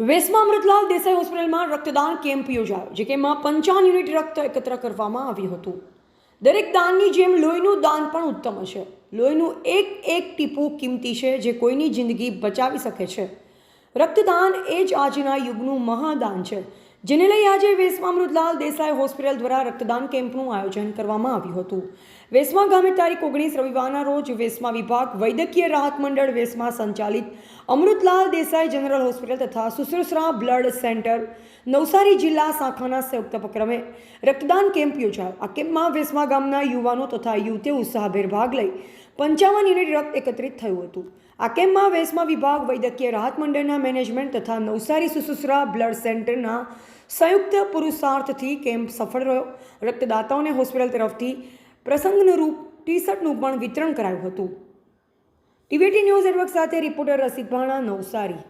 વેસ્મા અમૃતલાલ દેસાઈ હોસ્પિટલમાં રક્તદાન કેમ્પ યોજાયો, જે કેમ્પમાં પંચાવન યુનિટ રક્ત એકત્ર કરવામાં આવ્યું હતું. દરેક દાનની જેમ લોહીનું દાન પણ ઉત્તમ છે. લોહીનું એક એક ટીપું કિંમતી છે જે કોઈની જિંદગી બચાવી શકે છે. રક્તદાન એ જ આજના યુગનું મહાદાન છે. જેને લઈ આજે વેસમાં અમૃતલાલ દેસાઈ હોસ્પિટલ દ્વારા રક્તદાન કેમ્પનું આયોજન કરવામાં આવ્યું હતું. વેસમા ગામે તારીખ ઓગણીસ રવિવારના રોજ વેસમા વિભાગ વૈદ્યકીય રાહત મંડળ વેસમાં સંચાલિત અમૃતલાલ દેસાઈ જનરલ હોસ્પિટલ તથા સુશ્રુષરા બ્લડ સેન્ટર નવસારી જિલ્લા શાખાના સંયુક્ત ઉપક્રમે રક્તદાન કેમ્પ યોજાયો. આ કેમ્પમાં વેસમા ગામના યુવાનો તથા યુવતીઓ ઉત્સાહભેર ભાગ લઈ પંચાવન યુનિટ રક્ત એકત્રિત થયું હતું. આ કેમ્પમાં વેસમા વિભાગ વૈદ્યકીય રાહત મંડળના મેનેજમેન્ટ તથા નવસારી સુસુસરા બ્લડ સેન્ટરના સંયુક્ત પુરુષાર્થથી કેમ્પ સફળ રહ્યો? રક્તદાતાઓને હોસ્પિટલ તરફથી પ્રસંગનુરૂપ ટી શર્ટનું પણ વિતરણ કરાયું હતું. ટીવીટી ન્યૂઝ નેટવર્ક સાથે રિપોર્ટર રસિક ભાણા નવસારી.